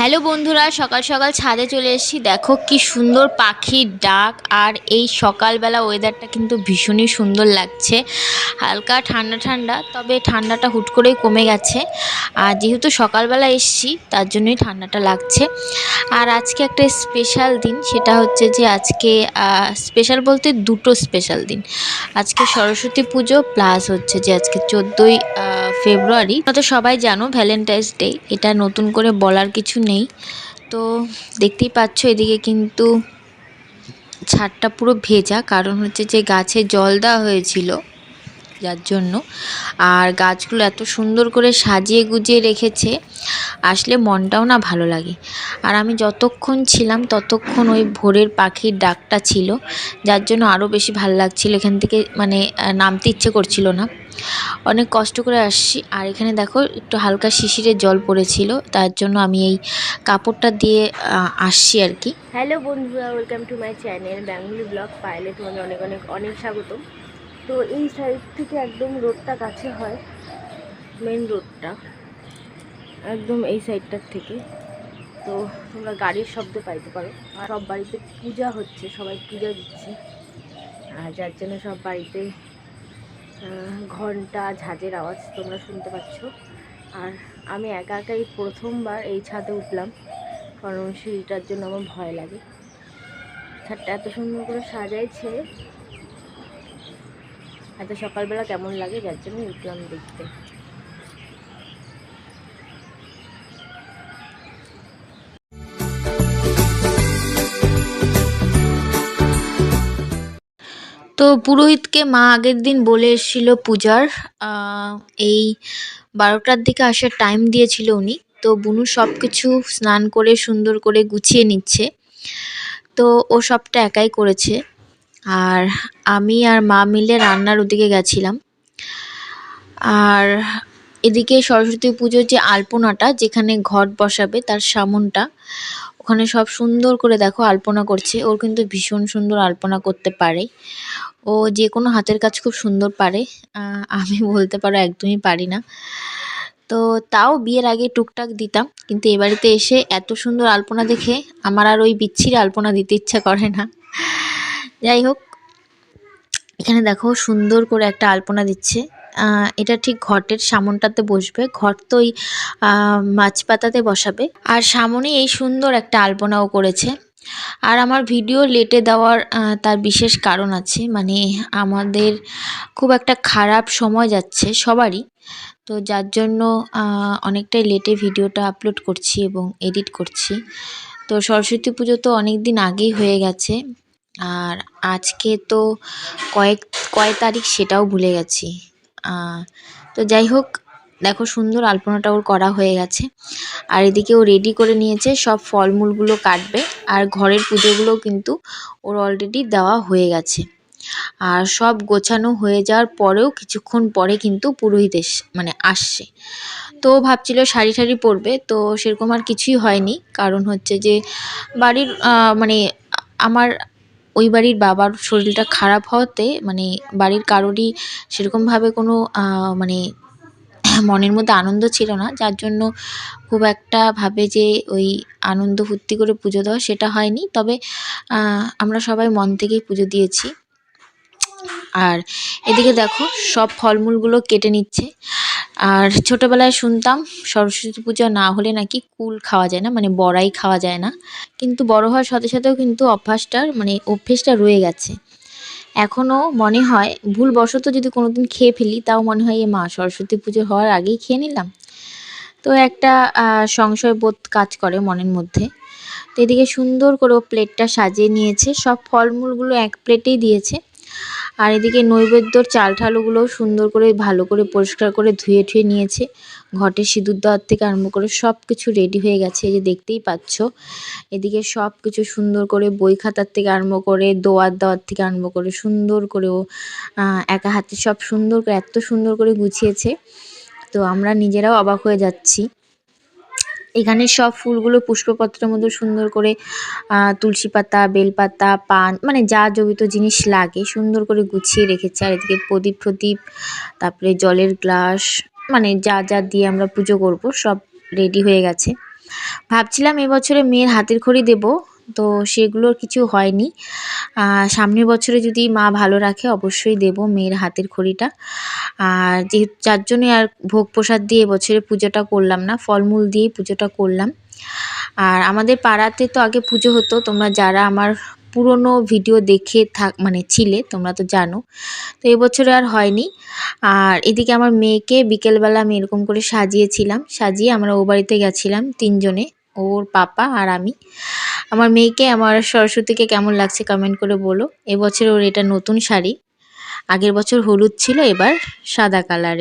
Hello বন্ধুরা, সকাল সকাল ছাদে চলে এসেছি। দেখো কি সুন্দর পাখির ডাক আর এই সকালবেলা ওয়েদারটা কিন্তু ভীষণই সুন্দর লাগছে। হালকা ঠান্ডা ঠান্ডা, তবে ঠান্ডাটা হুট করেই কমে গেছে। আর যেহেতু সকালবেলা এসেছি, তার জন্যই ঠান্ডাটা লাগছে। আর আজকে একটা স্পেশাল দিন, সেটা হচ্ছে যে আজকে স্পেশাল বলতে দুটো স্পেশাল দিন। আজকে সরস্বতী পুজো প্লাস হচ্ছে যে আজকে চোদ্দোই ফেব্রুয়ারি। তো সবাই জানো ভ্যালেন্টাইন্স ডে এটা নতুন করে বলার কিছু নেই। তো দেখতেই পাচ্ছ এদিকে কিন্তু ছাদটা পুরো ভেজা। কারণ হচ্ছে যে গাছে জল দেওয়া হয়েছিল যার জন্য। আর গাছগুলো এত সুন্দর করে সাজিয়ে গুজিয়ে রেখেছে। আসলে মনটাও না ভালো লাগে। আর আমি যতক্ষণ ছিলাম, ততক্ষণ ওই ভোরের পাখির ডাকটা ছিল। যার জন্য আরও বেশি ভালো লাগছিল। এখান থেকে মানে নামতে ইচ্ছে করছিল না। অনেক কষ্ট করে আসছি। আর এখানে দেখো একটু হালকা শিশিরে জল পড়েছিল, তার জন্য আমি এই কাপড়টা দিয়ে আসছি আর কি। হ্যালো বন্ধুরা welcome to my channel Bengali blog পাইলে তোমাদের অনেক অনেক অনেক স্বাগত তো এই সাইড থেকে একদম রোডটা কাছে হয় মেন রোডটা একদম এই সাইডটার থেকে। তো তোমরা গাড়ির শব্দ পাইতে পারো। আর সব বাড়িতে পূজা হচ্ছে, সবাই পূজা দিচ্ছে। আর যার জন্য সব বাড়িতে ঘণ্টা ঝাঁঝের আওয়াজ তোমরা শুনতে পাচ্ছ। আর আমি একা একাই প্রথমবার এই ছাদে উঠলাম, কারণ সিঁড়িটার জন্য আমার ভয় লাগে। ছাদটা এত সুন্দর করে সাজাইছে। এত সকালবেলা কেমন লাগে, যার জন্য উঠলাম দেখতে। তো পুরোহিতকে মা আগের দিন বলে এসেছিল পূজার এই বারোটার দিকে আসার টাইম দিয়েছিল উনি। তো বুনু সব কিছু স্নান করে, সুন্দর করে গুছিয়ে নিচ্ছে। তো ও সবটা একাই করেছে। আর আমি আর মা মিলে রান্নার ওদিকে গেছিলাম। আর এদিকে সরস্বতী পুজোর যে আলপনাটা, যেখানে ঘট বসাবে, তার সামনটা ওখানে সব সুন্দর করে দেখো আলপনা করছে। ওর কিন্তু ভীষণ সুন্দর আলপনা করতে পারে। ও যে কোনো হাতের কাজ খুব সুন্দর পারে। আমি বলতে পারো একদমই পারি না। তো তাও বিয়ের আগে টুকটাক দিতাম, কিন্তু এ বাড়িতে এসে এত সুন্দর আলপনা দেখে আমার আর ওই বিচ্ছিরি আলপনা দিতে ইচ্ছা করে না। যাই হোক, এখানে দেখো সুন্দর করে একটা আলপনা দিচ্ছে। এটা ঠিক ঘটের সামনটাতে বসবে। ঘট তো ওই মাছ পাতাতে বসাবে। আর সামনে এই সুন্দর একটা আলপনাও করেছে। আর আমার ভিডিও লেটে দেওয়ার তার বিশেষ কারণ আছে। মানে আমাদের খুব একটা খারাপ সময় যাচ্ছে সবারই। তো যার জন্য অনেকটাই লেটে ভিডিওটা আপলোড করছি এবং এডিট করছি। তো সরস্বতী পুজো তো অনেক দিন আগেই হয়ে গেছে। আর আজকে তো কয়েক, কয় তারিখ সেটাও ভুলে গেছি। তো যাই হোক, দেখো সুন্দর আলপনাটা ওর করা হয়ে গেছে। আর এদিকে ও রেডি করে নিয়েছে, সব ফলমূলগুলো কাটবে। আর ঘরের পুজোগুলোও কিন্তু ওর অলরেডি দেওয়া হয়ে গেছে। আর সব গোছানো হয়ে যাওয়ার পরেও কিছুক্ষণ পরে কিন্তু পুরোহিত মানে আসছে। তো ভাবছিল শাড়ি শাড়ি পরবে, তো সেরকম আর কিছুই হয়নি। কারণ হচ্ছে যে, বাড়ির মানে আমার ওই বাড়ির বাবার শরীরটা খারাপ হওয়াতে মানে বাড়ির কারোরই সেরকমভাবে কোনো মানে মনের মধ্যে আনন্দ ছিল না। যার জন্য খুব একটা ভাবে যে ওই আনন্দ ফুর্তি করে পুজো দেওয়া সেটা হয়নি। তবে আমরা সবাই মন থেকেই পুজো দিয়েছি। আর এদিকে দেখো, সব ফলমূলগুলো কেটে নিচ্ছে। আর ছোটোবেলায় শুনতাম সরস্বতী পূজা না হলে নাকি কুল খাওয়া যায় না মানে বড়াই খাওয়া যায় না। কিন্তু বড় হওয়ার সাথে সাথেও কিন্তু অভ্যাসটার মানে অভ্যেসটা রয়ে গেছে। এখনও মনে হয় ভুলবশত যদি কোনো দিন খেয়ে ফেলি, তাও মনে হয় এ মা, সরস্বতী পুজো হওয়ার আগেই খেয়ে নিলাম। তো একটা সংশয় বোধ কাজ করে মনের মধ্যে। তো এদিকে সুন্দর করে ও প্লেটটা সাজিয়ে নিয়েছে। সব ফলমূলগুলো এক প্লেটেই দিয়েছে। আর এদিকে নৈবেদ্যর চাল ঠালুগুলোও সুন্দর করে, ভালো করে, পরিষ্কার করে ধুয়ে ঠুয়ে নিয়েছে। ঘটে সিঁদুর দেওয়ার থেকে আরম্ভ করে সব কিছু রেডি হয়ে গেছে, এই যে দেখতেই পাচ্ছ। এদিকে সব কিছু সুন্দর করে বই খাতার থেকে আরম্ভ করে, দোয়ার দেওয়ার থেকে আরম্ভ করে সুন্দর করে ও একা হাতে সব সুন্দর করে, এত সুন্দর করে গুছিয়েছে। তো আমরা নিজেরাও অবাক হয়ে যাচ্ছি। এখানে সব ফুলগুলো পুষ্পপত্রের মধ্যে সুন্দর করে তুলসী পাতা বেলপাতা পান মানে যা জবিত জিনিস লাগে, সুন্দর করে গুছিয়ে রেখেছে। আর এদিকে প্রদীপ প্রদীপ, তারপরে জলের গ্লাস মানে যা যা দিয়ে আমরা পুজো করব সব রেডি হয়ে গেছে। ভাবছিলাম এবছরে মেয়ের হাতের খড়ি দেব তো সেগুলোর কিছু হয়নি। সামনের বছরে যদি মা ভালো রাখে, অবশ্যই দেব মেয়ের হাতের খড়িটা। আর যেহেতু যার জন্যে আর ভোগ প্রসাদ দিয়ে এবছরে পুজোটা করলাম না, ফলমূল দিয়েই পুজোটা করলাম। আর আমাদের পাড়াতে তো আগে পুজো হতো, তোমরা যারা আমার পুরনো ভিডিও দেখে থাক মানে ছিলে, তোমরা তো জানো। তো এবছরে আর হয়নি। আর এদিকে আমার মেয়েকে বিকেলবেলা আমি এরকম করে সাজিয়েছিলাম। সাজিয়ে আমরা ও বাড়িতে গেছিলাম তিনজনে, ওর পাপা আর আমি। আমার মেয়েকে, আমার সরস্বতীকে কেমন লাগছে কমেন্ট করে বলো। এবছর ওর এটা নতুন শাড়ি। আগের বছর হলুদ ছিল, এবার সাদা কালারের